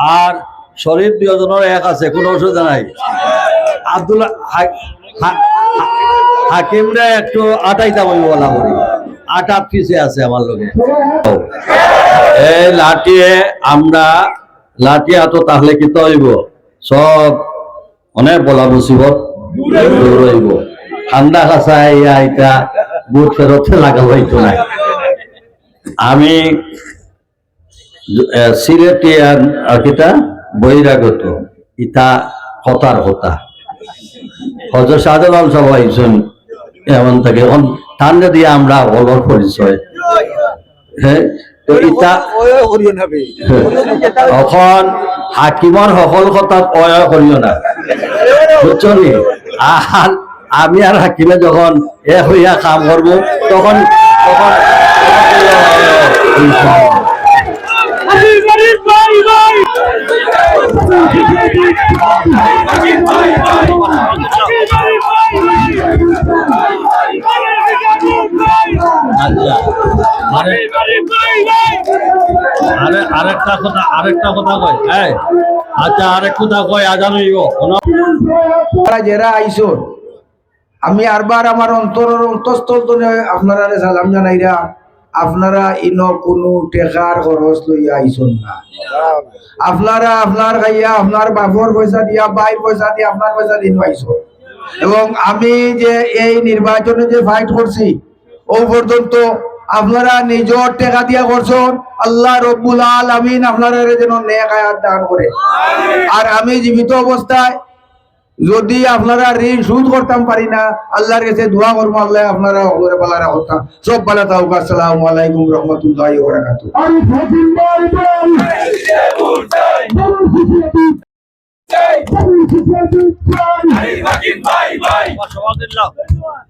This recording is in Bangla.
আর শরীর দুজনের এক আছে, কোনো অসুবিধা নাই। হা- হাকিমরা একটু আটাইতা বই বলা করি। আটা পিছে আছে আমার লোকে এই লাঠিয়ে আমরা লাঠি হাতো তাহলে কি তৈব? সব অনেক বলা মুসিবত দূর হইব। ঠান্ডা ইয়া এটা বুট ফেরতে লাগা হইতো না আমি সিলেটিয়ান আর কিটা বহিরাগত। ইতা হতার হতা। হজর শাহজালাল সব আইসন এমন থাকে। ঠান্ডা দিয়ে আমরা অলর পরিচয়। হ্যাঁ তো ইতা এখন হাকিমৰ সকল কথাত অয় করিও নি? আর আমি আর হাকিমে যখন এ হইয়া কাম করব তখন তখন আরে আরে আরেকটা কথা আরেকটা কথা কয়। এই আচ্ছা আরেক কথা কয় আজান হইব যারা আইসন আমি আরবার আমার অন্তরের অন্তঃস্থল আপনারা সালাম জানাইরা আপনারা ইন কোনো টেকার খরচ লইয়া আইসন না। আপনারা আপনার খাইয়া আপনার বাপর পয়সা দিয়া বাইর পয়সা দিয়া আপনার পয়সা দিন আইসন এবং আমি যে এই নির্বাচনে যে ফাইট করছি ও পর্যন্ত আপনারা নিজের টেকা দিয়া করছেন আল্লাহ রব্বুল আলামিন আপনারা যেন নেক আয়াত দান করে আর আমি জীবিত অবস্থায় যদি আপনারা ঋণ সুদ করতাম পারি না আল্লাহর কাছে দোয়া করব আল্লাহ আপনারা ওরে পালা রাখতাম সব বালা তাও আসসালামু আলাইকুম রহমতুল্লাহ মাশাআল্লাহ।